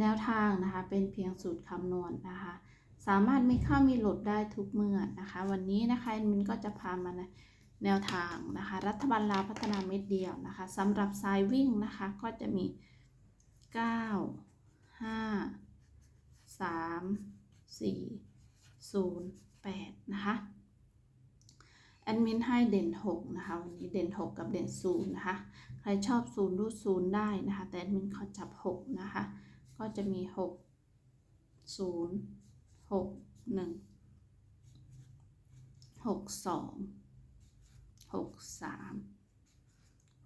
แนวทางนะคะ เป็นเพียงสูตรคำนวณนะคะ สามารถมีเข้ามีหลุดได้ทุกเมื่อนะคะ วันนี้นะคะมินก็จะพามาในแนวทางนะคะ รัฐบาลลาวพัฒนาเม็ดเดียวนะคะสำหรับสายวิ่งนะคะก็จะมี 9 5 3 4 0 8 นะคะแอดมินให้เด่น 6 นะคะ วันนี้เด่น 6 กับเด่น0นะคะ ใครชอบ 0 รูด0ได้นะคะ แต่แอดมินขาจับ 6 นะคะ ก็จะมี6 0 6 1 6 2 6 3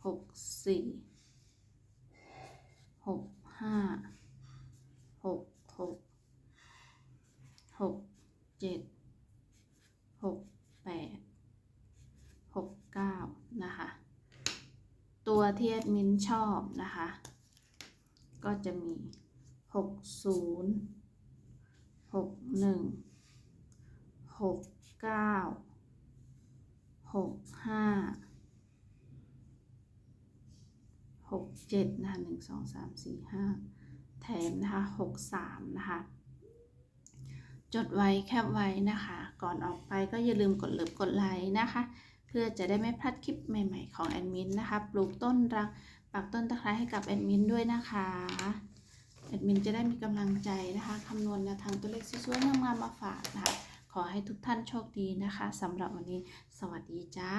6 4 6 5 6 6 6 7 6 8 6 9นะคะ ตัวที่แอดมินชอบนะคะ ก็จะมี 60 61 69 65 67นะคะ1 2 3 4 5แถมนะคะ63นะคะ จดไว้แคปไว้นะคะ ก่อนออกไปก็อย่าลืมกดเลิฟกดไลค์นะคะ เพื่อจะได้ไม่พลาดคลิปใหม่ๆของแอดมินนะคะ ปลูกต้นรักปักต้นตะไคร้ให้กับแอดมินด้วยนะคะ ดมินจะได้มีกำลังใจนะคะคำนวณแนวทางตัวเลขสวยๆงามๆมาฝากนะคะ ขอให้ทุกท่านโชคดีนะคะสำหรับวันนี้ สวัสดีจ้า